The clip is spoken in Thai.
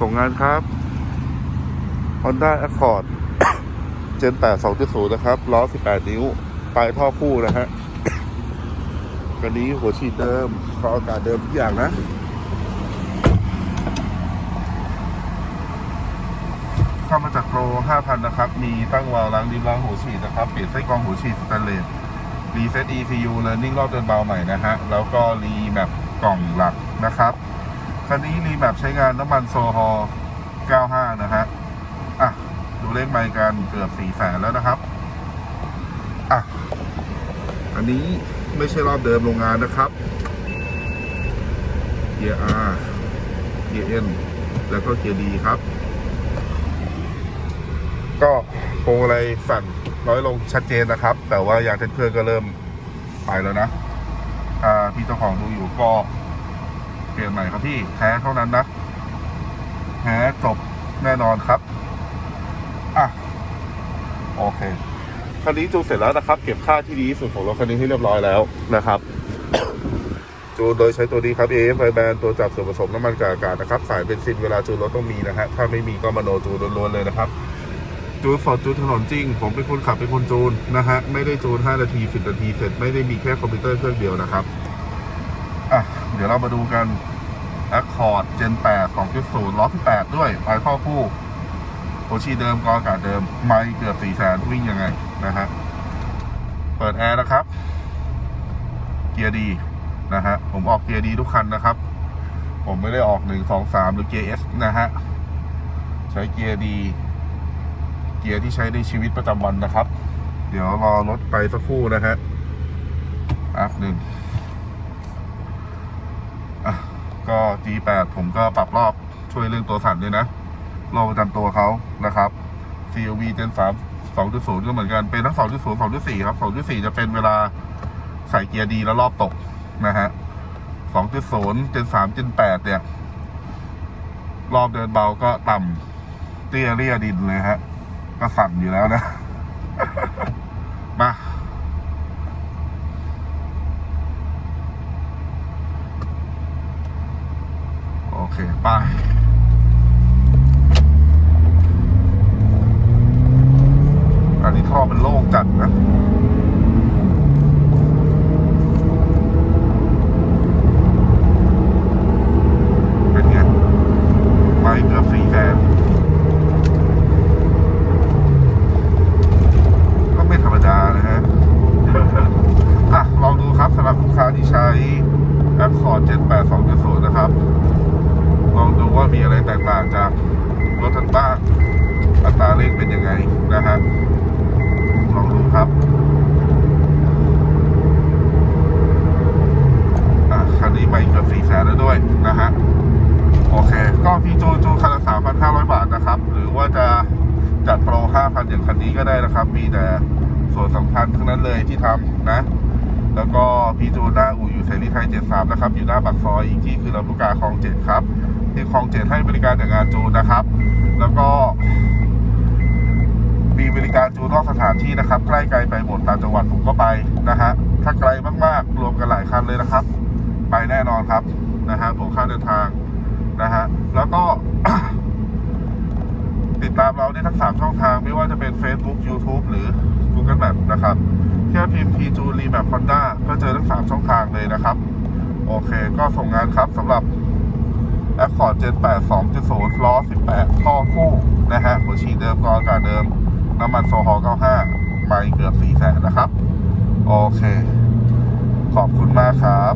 ส่งงานครับ Honda Accord Gen 8 2.0 นะครับ ล้อ 18 นิ้ว ปลายท่อคู่นะฮะกันนี้หัวฉีดเดิมขออากาศเดิมทุกอย่างนะเข้ามาจากโปร5,000 นะครับ มีตั้งวาล์วล้างดินล้างหัวฉีดนะครับ เปลี่ยนไส้กรองหัวฉีดสแตนเลสรีเซ็ต ECU Learning รอบเดินเบาใหม่นะฮะ แล้วก็รีแมปกล่องหลักนะครับ คันนี้รีแมปใช้งานน้ำมันโซฮอล์95 นะฮะ อะ ดูเลขไมล์กันเกือบ4แสนแล้วนะครับ อะ อันนี้ไม่ใช่รอบเดิมโรงงานนะครับ เกียร์ R เกียร์ N แล้วก็เกียร์ D ครับ ก็พวงอะไรสั่นน้อยลงชัดเจนนะครับ แต่ว่ายางเทนเครื่องก็เริ่มไปแล้วนะ อ่าพี่เจ้าของดูอยู่ก็ เปลี่ยนใหม่ครับพี่แท้เท่านั้นนะแท้จบแน่นอนครับ อะ โอเคคันนี้จูเสร็จแล้วนะครับ เก็บค่าที่ดีสุดของรถคันนี้ให้เรียบร้อยแล้วนะครับ จูโดยใช้ตัวนี้ครับ AF ไฟแบนตัวจับส่วนผสมน้ำมันกับอากาศนะครับ สายเบนซินเวลาจูรถต้องมีนะฮะถ้าไม่มีก็มโนจูนล้วนๆเลยนะครับ จูนสดจูถนนจริง ผมเป็นคนขับเป็นคนจูนนะฮะไม่ได้จูน 5 นาที 10 นาทีเสร็จไม่ได้มีแค่คอมพิวเตอร์เครื่องเดียวนะครับอะเดี๋ยวเรามาดูกัน Accord Gen 8 2.0 ล้อ18 ด้วยปลายท่อคู่โอชีเดิมกออากาศเดิม ไม่เกือบ4แสนวิ่งยังไงนะฮะ เปิดแอร์นะครับ เกียร์ดีนะฮะ ผมออกเกียร์ดีทุกคันนะครับ ผมไม่ได้ออก 1 2 3 หรือเกียร์ S นะฮะ ใช้เกียร์ดี เกียร์ที่ใช้ในชีวิตประจำวันนะครับ เดี๋ยวรอรถไปสักครู่นะฮะแป๊บหนึ่งอะ ก็ G8 ผมก็ปรับรอบช่วยเรื่องตัวสั่นด้วยนะโลประจำตัวเขานะครับ COV Gen 3 2.0 ก็เหมือนกันเป็นทั้ง 2.0 2.4 ครับ 2.4 จะเป็นเวลาใส่เกียร์ดีแล้วรอบตกนะฮะ 2.0 Gen 3 Gen 8 เนี่ย รอบเดินเบาก็ต่ำเตี้ยเรียดินเลยฮะ ก็สั่นอยู่แล้วนะ มา โอ เคไปอันนี้ท่อมันโล่งจัดนะ เป็นไงไม่เกือบสี่แสน ก็ไม่ธรรมดานะฮะ อะ ลองดูครับสำหรับลูกค้าที่ใช้ Accord 78 2.0 นะครับ ลองดูว่ามีอะไรแตกต่างจากรถทันบ้างอั ตราเร่งเป็นยังไงนะฮะลองดูครับอะคันนี้ไม่เกือบ4แสนแล้วด้วยนะฮะโอเค ก็พี่จูนจูนคันละ3,500บาทนะครับ หรือว่าจะจัดโปร5,000อย่างคันนี้ก็ได้นะครับ มีแต่ส่วนสำคัญทั้งนั้นเลยที่ทำนะ แล้วก็พี่จูนหน้าอู่อยู่เสรีไทย73นะครับ อยู่หน้าปากซอยอีกที่คือลำลูกกาคลอง7ครับที่คลอง7ให้บริการจากงานจูนนะครับ แล้วก็ มีบริการจูนน อกสถานที่นะครับ ใกล้ไกลไปหมดตามจังหวัดผมก็ไปนะฮะถ้าไกลมากๆ รวมกันหลายคันเลยนะครับ ไปแน่นอนครับนะฮะบวกค่าเดินทางนะฮะแล้วก็ ติดตามเราได้ทั้ง 3 ช่องทาง ไม่ว่าจะเป็น Facebook YouTube หรือ Google Map นะครับแค่พิมพ์ P จูรีแบบ Honda ก็เจอทั้ง 3 ช่องทางเลยนะครับ โอเค ก็ส่งงานครับสำหรับ Accord Gen 8 2.0ล้อ 18 ท่อคู่นะฮะหัวฉีดเดิมกออากาศเดิม น้ำมันโซฮอล95ไม่เกือบ4แสนนะครับ โอเค ขอบคุณมากครับ